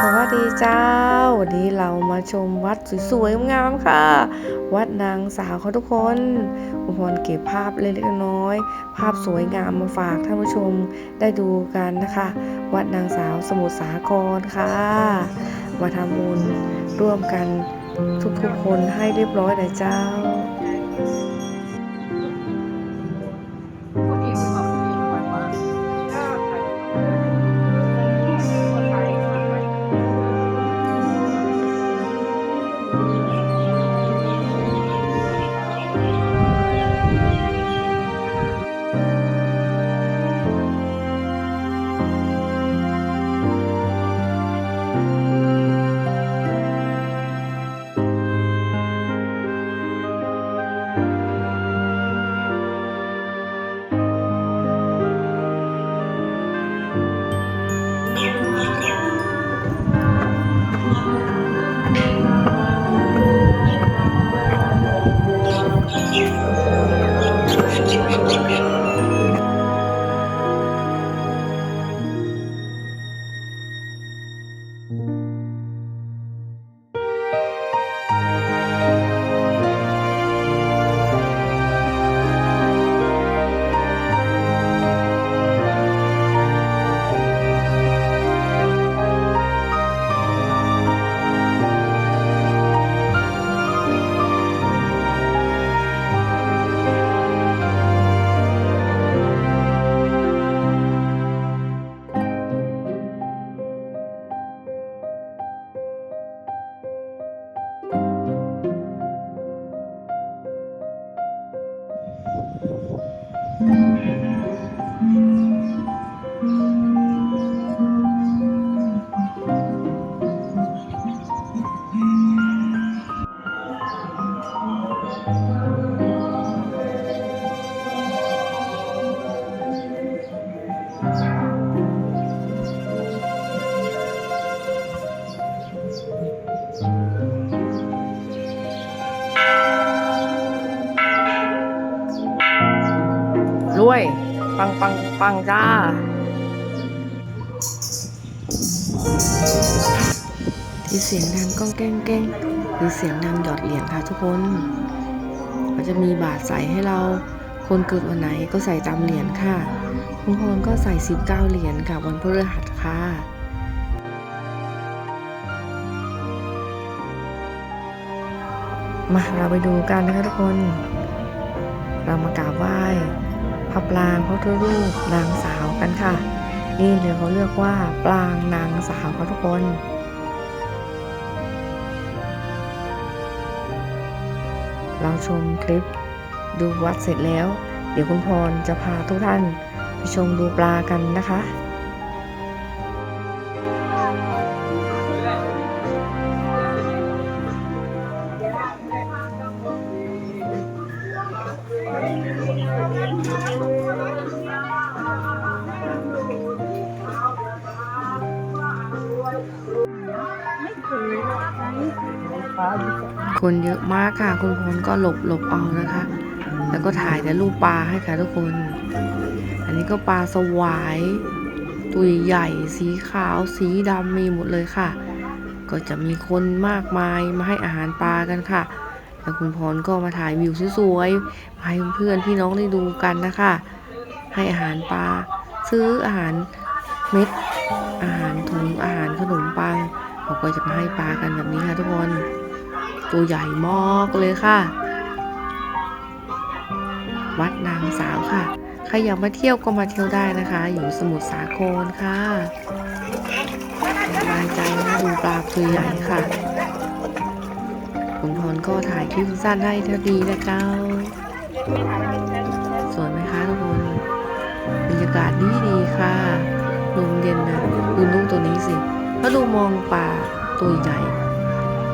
สวัสดีเจ้า วันนี้เรามาชมวัดสวยๆงามค่ะ วัดนางสาวเขาทุกคนคุพรเก็บภาพเล็กๆน้อยๆภาพสวยงามมาฝากท่านผู้ชมได้ดูกันนะคะ วัดนางสาวสมุทรสาครค่ะ มาทำบุญร่วมกันทุกๆคนให้เรียบร้อยเลยเจ้า รวย ปังปังปังจ้า ที่เสียงดังก้องแก้งแก้งคือเสียงดังหยอดเหรียญค่ะทุกคนก็จะมีบาทใส่ให้เรา คนเกิดวันไหนก็ใส่ตามเหรียญค่ะ คุณพรก็ใส่ 19 เหรียญค่ะวันพฤหัสค่ะมาเราไปดูกันนะคะทุกคน เรามากราบไหว้พระปรางพระพุทธรูปนางสาวกันค่ะ นี่เดี๋ยวเขาเรียกว่าปรางนางสาวค่ะทุกคนเราชมคลิปดูวัดเสร็จแล้ว เดี๋ยวคุณพรจะพาทุกท่าน ชมดูปลากันนะคะคนเยอะมากค่ะ คุณพลก็หลบหลบเอานะคะ แล้วก็ถ่ายแต่รูปปลาให้ค่ะทุกคน อันนี้ก็ปลาสวาย ตัวใหญ่สีขาวสีดำมีหมดเลยค่ะ ก็จะมีคนมากมายมาให้อาหารปลากันค่ะ แล้วคุณพรก็มาถ่ายวิวสวยๆให้เพื่อนพี่น้องได้ดูกันนะคะ ให้อาหารปลาซื้ออาหารเม็ด อาหารถุงอาหารขนมปังเขาก็จะมาให้ปลากันแบบนี้ค่ะทุกคนตัวใหญ่มากเลยค่ะ วัดนางสาวค่ะ อยากมาเที่ยวก็มาเที่ยวได้นะคะ อยู่สมุทรสาครค่ะสบายใจนะดูปลาตัวใหญ่ค่ะคุณพรก็ถ่ายคลิปสั้นให้เท่าดีนะเจ้า สวยไหมคะทุกคนบรรยากาศดีดีค่ะลมเย็นนะดูนกตัวนี้สิแล้วดูมองปลาตัวใหญ่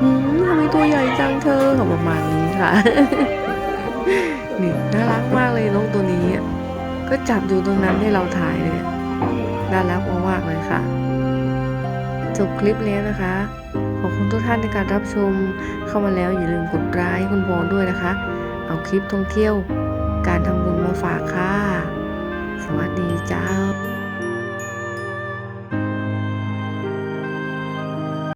หืมทำไมตัวใหญ่จังเธอประมาณนี้ค่ะนี่น่ารักมากเลยนกตัวนี้ ก็จับอยู่ตรงนั้นให้เราถ่ายเลยน่ารักมากๆเลยค่ะ จบคลิปแล้วนะคะ ขอบคุณทุกท่านในการรับชมเข้ามาแล้วอย่าลืมกดไลค์คุณพรด้วยนะคะ เอาคลิปท่องเที่ยว การทำบุญมาฝากค่ะ สวัสดีเจ้า